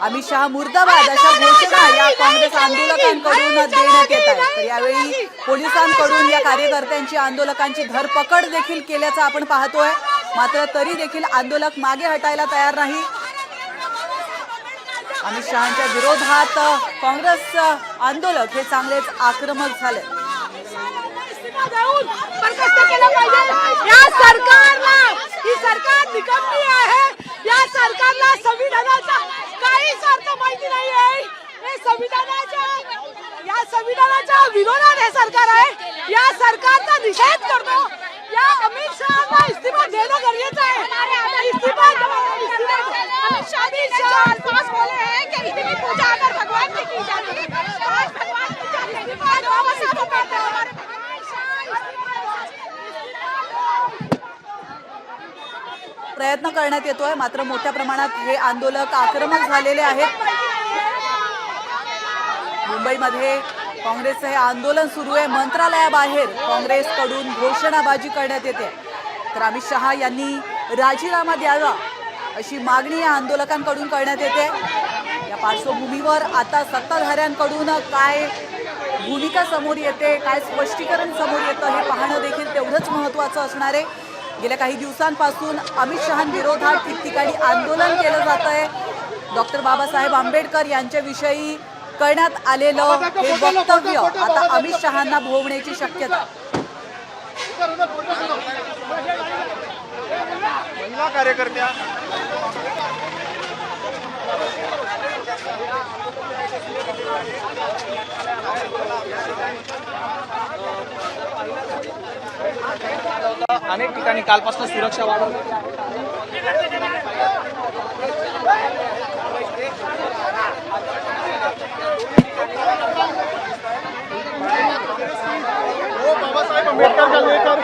अमित शहा मुर्दाबाद अशा घोषणा या काँग्रेस आंदोलकांकडून देण्यात येत आहेत तर यावेळी पोलिसांकडून या कार्यकर्त्यांची आंदोलकांची धरपकड देखील केल्याचं आपण पाहतोय मात्र तरी देखील आंदोलक मागे हटायला तयार नाही अमित शहांच्या विरोधात काँग्रेस आंदोलक हे चांगलेच आक्रमक झाले सरकारला ही सरकार निकमली आहे या सरकारला संविधानाचा काहीच अर्थ माहिती नाही आहे हे संविधानाच्या या संविधानाच्या विरोधात हे सरकार आहे या सरकारचा निषेध करतो या अमित शहाना इस्तीफा देणं गरजेचं आहे इस्तीफा अमित शाह पूजा अगर भगवान की की जाती प्रयत्न करण्यात येतोय मात्र मोठ्या प्रमाणात हे आंदोलक आक्रमक झालेले आहेत मुंबईमध्ये काँग्रेसचं हे आंदोलन सुरू आहे. मंत्रालयाबाहेर काँग्रेसकडून घोषणाबाजी करण्यात येते. तर अमित शहा यांनी राजीनामा द्यावा अशी मागणी या आंदोलकांकडून करण्यात येते. या पार्श्वभूमीवर आता सत्ताधाऱ्यांकडून काय भूमिका समोर येते काय स्पष्टीकरण समोर येतं हे पाहणं देखील तेवढंच महत्त्वाचं असणार आहे. गेल्या काही दिवसांपासून अमित शहांविरोधात ठिकठिकाणी आंदोलन केलं जात आहे डॉक्टर बाबासाहेब आंबेडकर यांच्याविषयी करण्यात आलेलं हे वक्तव्य आता अमित शहांना भोवण्याची शक्यता. महिला कार्यकर्त्या. अनेक ठिकाणी कालपासून सुरक्षा वाढवली बाबासाहेब आंबेडकर